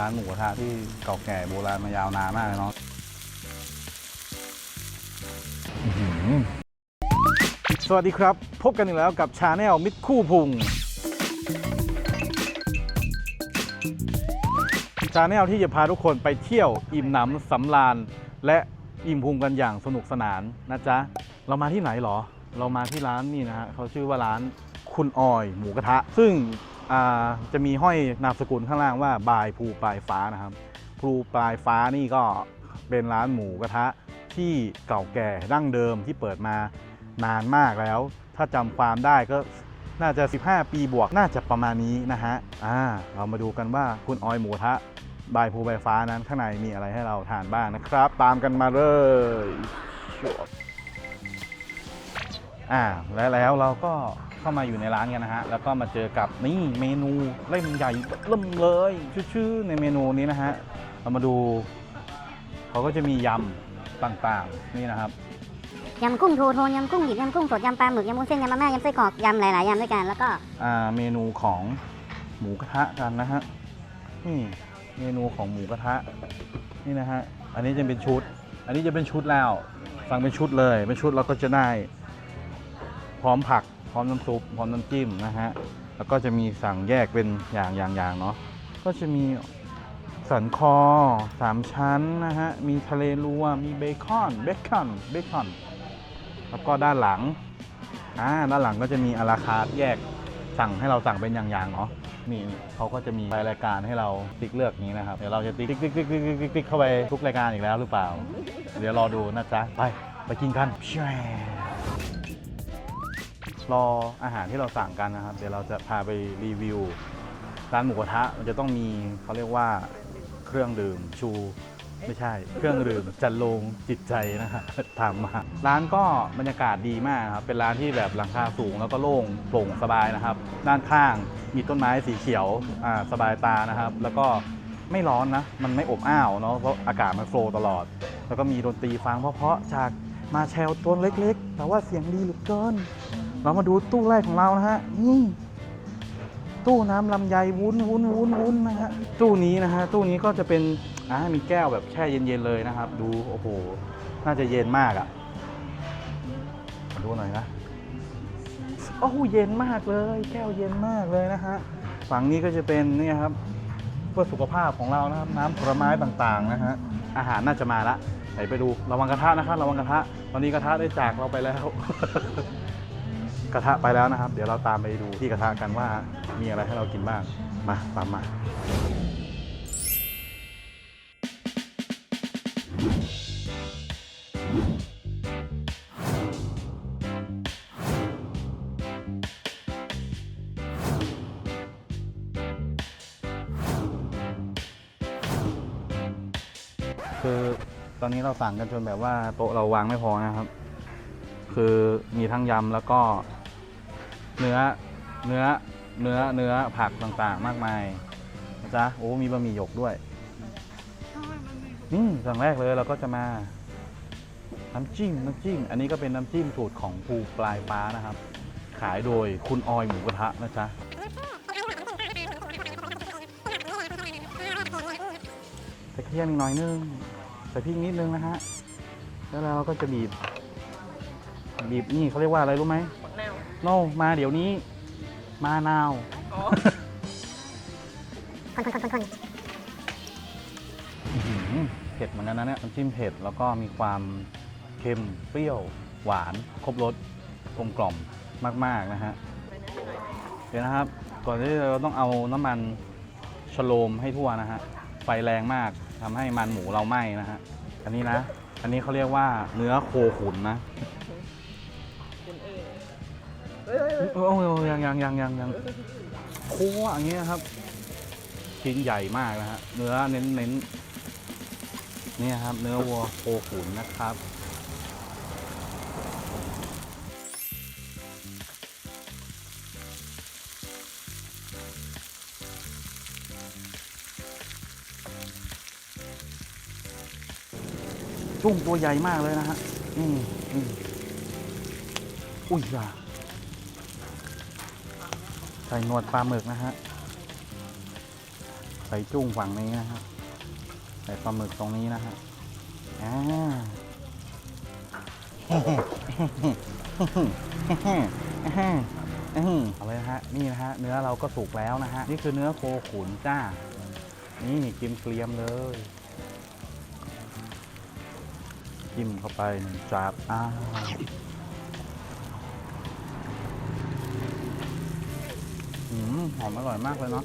ร้านหมูกระทะที่เก่าแก่โบราณมายาวนานมากเลยเนาะสวัสดีครับ พบกันอีกแล้วกับชาแนลมิตรคู่พุงชาแนลที่จะพาทุกคนไปเที่ยวอิ่มหนำสำราญ และอิ่มพุงกันอย่างสนุกสนานนะจ๊ะ เรามาที่ไหนหรอ เรามาที่ร้านนี่นะฮะเขาชื่อว่าร้านคุณออยหมูกระทะ ซึ่ง จะมีห้อยนามสกุลข้างล่างว่าบายภูปลายฟ้านะครับภูปลายฟ้านี่ก็เป็นร้านหมูกระทะที่เก่าแก่ดั้งเดิมที่เปิดมานานมากแล้ว ถ้าจำความได้ก็น่าจะ 15 ปีบวกน่าจะประมาณนี้นะฮะอ่าเรามาดูกันว่าคุณออยหมูกระทะบายภูปลายฟ้านั้นข้างในมีอะไรให้เราทานบ้างนะครับ ตามกันมาเลยอ่าและแล้วเราก็ เข้ามาอยู่ในร้านกันนะฮะ แล้วก็มาเจอกับนี่เมนูเล่มใหญ่เริ่มเลยชื่อๆในเมนูนี้นะฮะ เรามาดู เขาก็จะมียำต่างๆ นี่นะครับยำกุ้งทูโทยำกุ้งดิบยำกุ้งสดยำปลาหมึกยำมุ้นเส้นยำมาม่ายำไส้กรอกยำหลายๆยำด้วยกันแล้วก็อ่าเมนูของหมูกระทะกันนะฮะนี่เมนูของหมูกระทะนี่นะฮะอันนี้จะเป็นชุด อันนี้จะเป็นชุดแล้วสั่งเป็นชุดเลยเป็นชุดเราก็จะได้ พร้อมผัก พร้อมน้ำซุปพร้อมน้ำจิ้มนะฮะแล้วก็จะมีสั่งแยกเป็นอย่างอย่างอย่างเนาะก็จะมีสันคอสามชั้นนะฮะมีทะเลรวมมีเบคอนเบคอนเบคอนแล้วก็ด้านหลังอ่าด้านหลังก็จะมีอาราคาแยกสั่งให้เราสั่งเป็นอย่างๆเนาะนี่เขาก็จะมีรายการให้เราติ๊กเลือกนี้นะครับ เดี๋ยวเราจะติ๊กติ๊กติ๊กติ๊กติ๊กติ๊กติ๊กเข้าไปทุกรายการอีกแล้วหรือเปล่า เดี๋ยวรอดูนะจ๊ะ ไป ไปกินกันแช รออาหารที่เราสั่งกันนะครับ เดี๋ยวเราจะพาไปรีวิว ร้านหมูกระทะมันจะต้องมีเขาเรียกว่าเครื่องดื่มชู ไม่ใช่ เครื่องดื่มจันลงจิตใจนะฮะทำมาร้านก็บรรยากาศดีมากครับเป็นร้านที่แบบหลังคาสูงแล้วก็โล่งโปร่งสบายนะครับ ด้านข้างมีต้นไม้สีเขียวอ่าสบายตานะครับ แล้วก็ไม่ร้อนนะ มันไม่อบอ้าวเนาะเพราะอากาศมันโฟล์ตลอด แล้วก็มีดนตรีฟังเพราะๆจากมาแชลตัวเล็กๆ แต่ว่าเสียงดีเหลือเกิน เรามาดูตู้แรกของเรานะฮะนี่ตู้น้ำลำไยวุ้นวุ้นวุ้นวุ้นนะฮะตู้นี้นะฮะตู้นี้ก็จะเป็นอ่ามีแก้วแบบแช่เย็นๆเลยนะครับ ดูโอ้โหน่าจะเย็นมากอะ่ะดูหน่อยนะโอ้โหเย็นมากเลย แก้วเย็นมากเลยนะฮะฝั่งนี้ก็จะเป็นนี่ครับเพื่อสุขภาพของเรานะครับ น้ำผลไม้ต่างๆนะฮะอาหารน่าจะมาละไหนไปดูระวังกระทะนะครับระวังกระทะตอนนี้กระทะได้จากเราไปแล้ว กระทะไปแล้วนะครับ เดี๋ยวเราตามไปดูที่กระทะกันว่ามีอะไรให้เรากินบ้าง มาตามมาคือตอนนี้เราสั่งกันจนแบบว่าโต๊ะเราวางไม่พอนะครับ คือมีทั้งยำแล้วก็ เนื้อเนื้อเนื้อเนื้อผักต่างๆ มากมายนะจ๊ะโอ้มีบะหมี่หยกด้วย นี่สั่งแรกเลยเราก็จะมาน้ำจิ้มน้ำจิ้มอันนี้ก็เป็นน้ำจิ้มสูตรของภูปลายฟ้านะครับ ขายโดยคุณออยหมูกระทะนะจ๊ะใส่กระเทียมอีกหน่อยนึงใส่พริกนิดนึงนะฮะแล้วเราก็จะบีบบีบนี่เขาเรียกว่าอะไรรู้ไหม บักนาวโนมาเดี๋ยวนี้ มานาวอ๋อคนคนคนคนอื้อหือเผ็ดเหมือนกันนะเนี่ยน้ำจิ้มเผ็ดแล้วก็มีความเค็มเปรี้ยว หวาน ครบรสกลมกล่อมมาก ๆ นะฮะ เดี๋ยวนะครับ ก่อนที่เราต้องเอาน้ำมันชโลมให้ทั่วนะฮะ ไฟแรงมากทำให้มันหมูเราไหม้นะฮะ อันนี้นะ อันนี้เขาเรียกว่าเนื้อโคขุนนะคุณเอง เฮ้ยเฮ้ยเฮ้ยโอ้ยยังยังยังยังยังโค้งอย่างเงี้ยครับชิ้นใหญ่มากนะฮะเนื้อเน้นเน้นเนี่ยครับ เนื้อวัวโคขุนนะครับจุ้งตัวใหญ่มากเลยนะฮะอืมอืมอุ้ยอย่า ใส่นวดปลาหมึกนะฮะ ใส่จุ้งฝั่งนี้นะฮะ ใส่ปลาหมึกตรงนี้นะฮะอ่าเอาเลยนะฮะ นี่นะฮะ เนื้อเราก็สุกแล้วนะฮะ นี่คือเนื้อโคขุนจ้า นี่กิมเกลียมเลยจิ้มเข้าไปหนึ่งจาบอ้าวอืม หอมอร่อยมากเลยเนาะ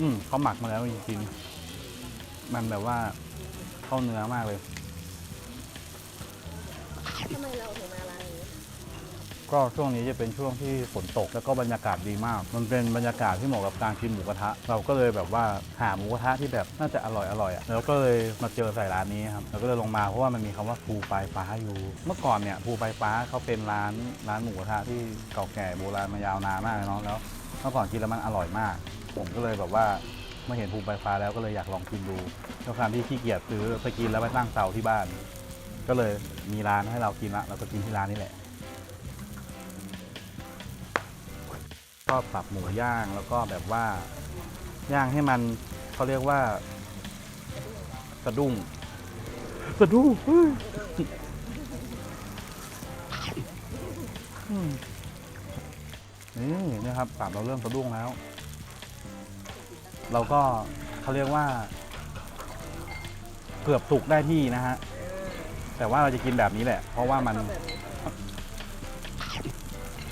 อืมเขาหมักมาแล้วจริงๆมันแบบว่าเข้าเนื้อมากเลย ทำไมเราถึงมาร้านนี้ก็ช่วงนี้จะเป็นช่วงที่ฝนตกแล้วก็บรรยากาศดีมาก มันเป็นบรรยากาศที่เหมาะกับการกินหมูกระทะ เราก็เลยแบบว่าหาหมูกระทะที่แบบน่าจะอร่อยอร่อยอะแล้วก็เลยมาเจอใส่ร้านนี้ครับแล้วก็เลยลงมาเพราะว่ามันมีคำว่าภูปลายฟ้าอยู่ เมื่อก่อนเนี่ยภูปลายฟ้าเขาเป็นร้านร้านหมูกระทะที่เก่าแก่โบราณมายาวนานมากเลยเนาะแล้ว มื่อก่อนกินแล้วมันอร่อยมาก ผมก็เลยแบบว่าเมื่อเห็นภูปลายฟ้าแล้วก็เลยอยากลองกินดูด้วยความที่ขี้เกียจซื้อไปกินแล้วไปตั้งเตาที่บ้าน ก็เลยมีร้านให้เรากินละเราก็กินที่ร้านนี่แหละก็ปรับหมูย่างแล้วก็แบบว่าย่างให้มันเขาเรียกว่า สะดุ้งสะดุ้งเฮ้ยอืม นี่นะครับปรับเราเริ่มสะดุ้งแล้ว เราก็เขาเรียกว่า เกือบสุกได้ที่นะฮะแต่ว่าเราจะกินแบบนี้แหละ เพราะว่ามันชอบแบบนี้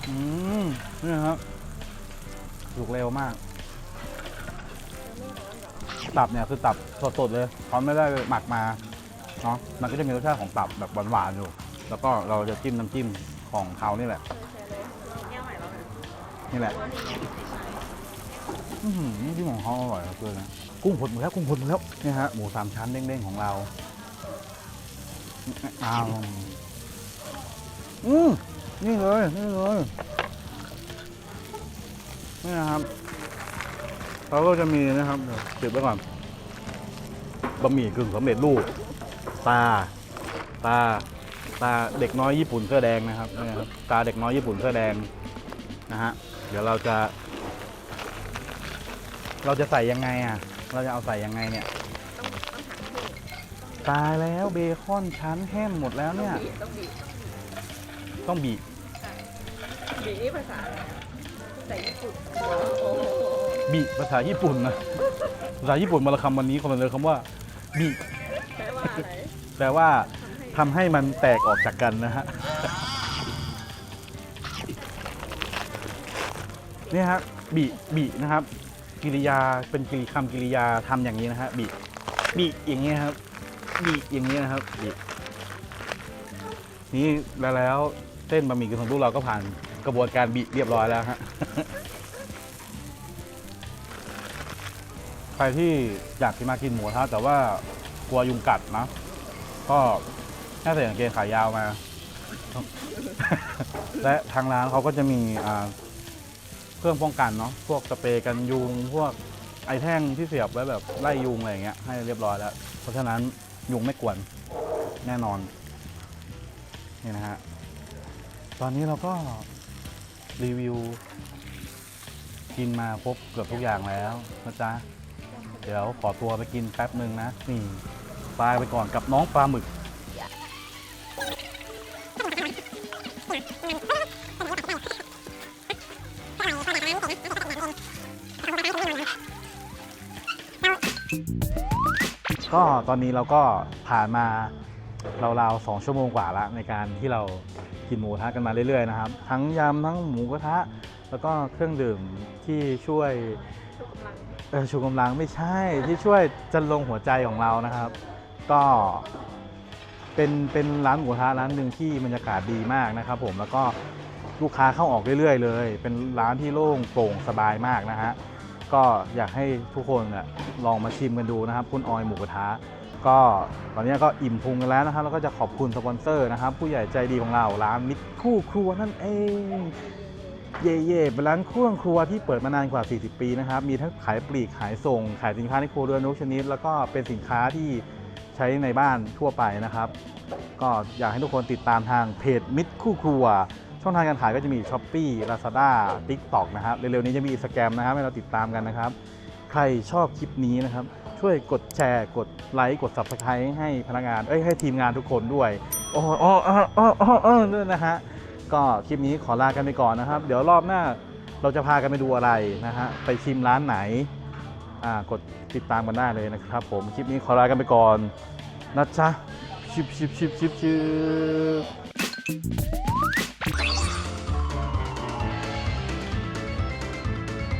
อืมนี่นะครับสุกเร็วมากตับเนี่ยคือตับสดๆเลยเขาไม่ได้หมักมาเนาะมันก็จะมีรสชาติของตับแบบหวานๆอยู่ แล้วก็เราจะจิ้มน้ำจิ้มของเขานี่แหละ แก้วใหม่แล้วนะ นี่แหละอื้อหือน้ำจิ้มของเขาอร่อยเหลือเกินนะกุ้งผดหมดแล้วกุ้งผดหมดแล้วนี่ฮะหมูสามชั้นเด้งๆของเราอ้าวอืมนี่เลยนี่เลยนี่นะครับเราก็จะมีนะครับเดี๋ยวติดไว้ก่อนบะหมี่กึ่งสำเร็จรูปตาตาตาเด็กน้อยญี่ปุ่นเสื้อแดงนะครับนี่นะครับตาเด็กน้อยญี่ปุ่นเสื้อแดงนะฮะ เดี๋ยวเราจะ เราจะใส่ยังไงอะ เราจะเอาใส่ยังไงเนี่ยต้องต้องหาที่ตายแล้วเบคอนชั้นแห้งหมดแล้วเนี่ยต้องบีบต้องบีบบีบนี่ภาษาอะไรภาษาญี่ปุ่นโอ้โหบีบภาษาญี่ปุ่นนะภาษาญี่ปุ่นมาละคำวันนี้คนละเลยคำว่าบีบแปลว่าอะไรแปลว่าทำให้ทำให้มันแตกออกจากกันนะฮะ นี่ฮะบีบีนะครับ กิริยาเป็นกิริคำกิริยาทำอย่างนี้นะฮะบีบีอย่างเงี้ครับบีอย่างเงี้นะครับบีนี่แล้วแล้วเส้นบะหมี่กึ่งสำเร็จรูปเราก็ผ่านกระบวนการบีเรียบร้อยแล้วฮะใครที่อยากที่มากินหมูทะแต่ว่ากลัวยุงกัดนะก็น่าจะสังเกงขายาวมา และทางร้านเขาก็จะมีอ่า เครื่องป้องกันเนาะพวกสเปรย์กันยุง พวกไอแท่งที่เสียบไว้แบบไล่ยุงอะไรอย่างเงี้ยให้เรียบร้อยแล้ว เพราะฉะนั้นยุงไม่กวนแน่นอนนี่นะฮะตอนนี้เราก็รีวิว กินมาครบเกือบทุกอย่างแล้วนะจ๊ะเดี๋ยวขอตัวไปกินแป๊บหนึ่งนะนี่ปลาไปก่อนกับน้องปลาหมึก ก็ตอนนี้เราก็ผ่านมาราวๆสองชั่วโมงกว่าละในการที่เรากินหมูกระทะกันมาเรื่อยๆนะครับ ทั้งยำทั้งหมูกระทะ แล้วก็เครื่องดื่มที่ช่วยสุกำลังเออชูกำลังไม่ใช่ที่ช่วยจันลงหัวใจของเรานะครับ ก็เป็นเป็นร้านหมูกระทะร้านหนึ่งที่บรรยากาศดีมากนะครับ ผมแล้วก็ลูกค้าเข้าออกเรื่อยๆ เลย เป็นร้านที่โล่งโปร่งสบายมากนะฮะ ก็อยากให้ทุกคนน่ะลองมาชิมกันดูนะครับ คุณออยหมูกระทะก็ตอนนี้ก็อิ่มพุงกันแล้วนะครับแล้วก็จะขอบคุณสปอนเซอร์นะครับ ผู้ใหญ่ใจดีของเราร้านมิตรคู่ครัวนั่นเองเย่เย่เป็นร้านเครื่องครัวที่เปิดมานานกว่า 40 ปีนะครับ มีทั้งขายปลีกขายส่ง ขายสินค้าในครัวเรือนทุกชนิด แล้วก็เป็นสินค้าที่ใช้ในบ้านทั่วไปนะครับ ก็อยากให้ทุกคนติดตามทางเพจมิตรคู่ครัว ช่องทางการขายก็จะมี s h อ p e e Lazada TikTok นะครับเร็วๆนี้จะมี Instagram นะครับให้เราติดตามกันนะครับ ใครชอบคลิปนี้นะครับ ช่วยกดแชร์ กดไลค์ กด subscribe ให้พนักงานเอ้ยให้ทีมงานทุกคนด้วยโอ้โอ้ออ้ออ้ออ้ด้วยนะฮะก็คลิปนี้ขอลากันไปก่อนนะครับ เดี๋ยวรอบหน้าเราจะพากันไปดูอะไรนะฮะไปชิมร้านไหนอ่ากดติดตามกันได้เลยนะครับผมคลิปนี้ขอลากันไปก่อนนะจ๊ะชิบชิบชิบชิบชิบ